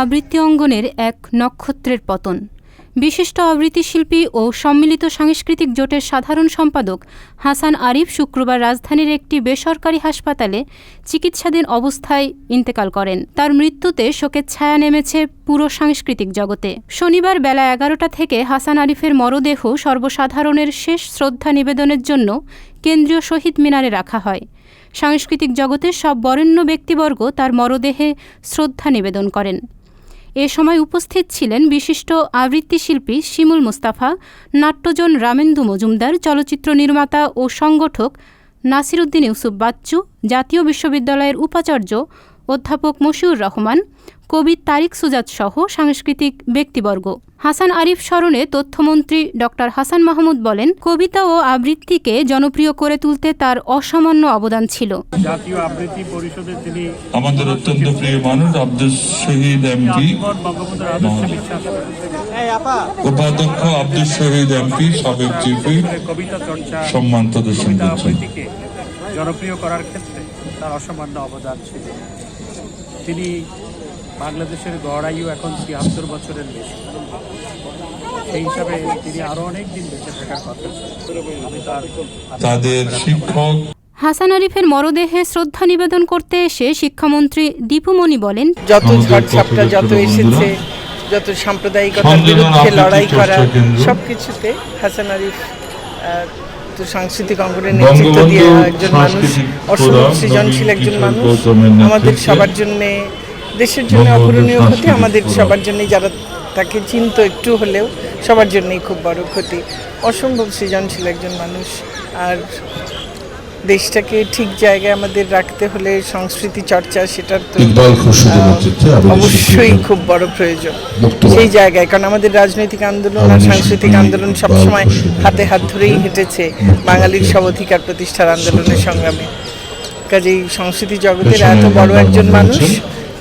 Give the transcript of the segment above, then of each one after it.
আবৃত্তি অঙ্গনের এক নক্ষত্রের পতন। বিশিষ্ট আবৃত্তি শিল্পী ও সম্মিলিত সাংস্কৃতিক জোটের সাধারণ সম্পাদক হাসান আরিফ শুক্রবার রাজধানীর একটি বেসরকারি হাসপাতালে চিকিৎসাধীন অবস্থায় ইন্তেকাল করেন। তার মৃত্যুতে শোকের ছায়া নেমেছে পুরো সাংস্কৃতিক জগতে। শনিবার বেলা এগারোটা থেকে হাসান আরিফের মরদেহ সর্বসাধারণের শেষ শ্রদ্ধা নিবেদনের জন্য কেন্দ্রীয় শহীদ মিনারে রাখা হয়। সাংস্কৃতিক জগতের সব বরেণ্য ব্যক্তিবর্গ তার মরদেহে শ্রদ্ধা নিবেদন করেন। এ সময় উপস্থিত ছিলেন বিশিষ্ট আবৃত্তি শিল্পী শিমুল মুস্তাফা, নাট্যজন রামেন্দু মজুমদার, চলচ্চিত্র নির্মাতা ও সংগঠক নাসিরুদ্দিন ইউসুফ বাচ্চু, জাতীয় বিশ্ববিদ্যালয়ের উপাচার্য অধ্যাপক মশিউর রহমান কবি তারিক সুজাত সহ সাংস্কৃতিক ব্যক্তিবর্গ। হাসান আরিফ স্মরণে তথ্যমন্ত্রী ড. হাসান মাহমুদ বলেন কবিতা ও আবৃত্তিকে জনপ্রিয় করে তুলতে তার অসামান্য অবদান ছিল। জাতীয় আবৃত্তি পরিষদের তিনি আমাদের অত্যন্ত প্রিয় মানুষ আব্দুল শহীদ এমপি। উপাধ্যক্ষ আব্দুল শহীদ এমপি সাবেক চিফি সম্মান প্রদর্শন করছেন। জনপ্রিয় করার ক্ষেত্রে তার অসামান্য অবদান ছিল। তিনি বাংলাদেশের গড় আয়ু এখন তিয়াত্তর বছরের বেশি। সেই হিসাবে তিনি আরও অনেক দিন বেঁচে থাকার কথা আমি তার তাদের শিক্ষক হাসান আরিফের মরদেহে শ্রদ্ধা নিবেদন করতে এসে শিক্ষামন্ত্রী দীপুমণি বলেন যত আমাদের ঝড় ঝাপটা পথের যত এসেছে যত সাম্প্রদায়িকতার বিরুদ্ধে লড়াই করা। সব কিছুতে হাসান আরিফ সাংস্কৃতিক অঙ্গনের নেতৃত্ব দিয়ে একজন মানুষ অসম্ভব সৃজনশীল একজন মানুষ। আমাদের সবার জন্যে দেশের জন্য অপূরণীয় ক্ষতি আমাদের সবার জন্যই যারা তাকে চিনত একটু হলেও সবার জন্যই খুব বড় ক্ষতি। অসম্ভব সৃজনশীল একজন মানুষ। আর দেশটাকে ঠিক জায়গায় আমাদের রাখতে হলে সংস্কৃতি চর্চা সেটার তো অবশ্যই খুব বড় প্রয়োজন। সেই জায়গায় কারণ আমাদের রাজনৈতিক আন্দোলন আর সাংস্কৃতিক আন্দোলন সবসময় হাতে হাত ধরেই হেঁটেছে বাঙালির সব অধিকার প্রতিষ্ঠার আন্দোলনের সংগ্রামে। কাজেই সংস্কৃতি জগতের এত বড় একজন মানুষ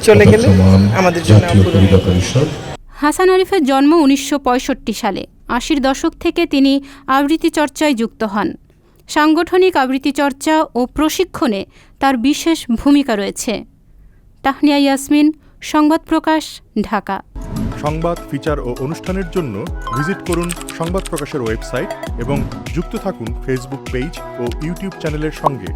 চলে গেলে আমাদের জন্য হাসান আরিফের জন্ম উনিশশো পঁয়ষট্টি সালে। আশির দশক থেকে তিনি আবৃত্তি চর্চায় যুক্ত হন। সাংগঠনিক আবৃত্তি চর্চা ও প্রশিক্ষণে তার বিশেষ ভূমিকা রয়েছে। তাহনিয়া ইয়াসমিন, সংবাদ প্রকাশ, ঢাকা। সংবাদ, ফিচার ও অনুষ্ঠানের জন্য ভিজিট করুন সংবাদ প্রকাশের ওয়েবসাইট এবং যুক্ত থাকুন ফেসবুক পেজ ও ইউটিউব চ্যানেলের সঙ্গে।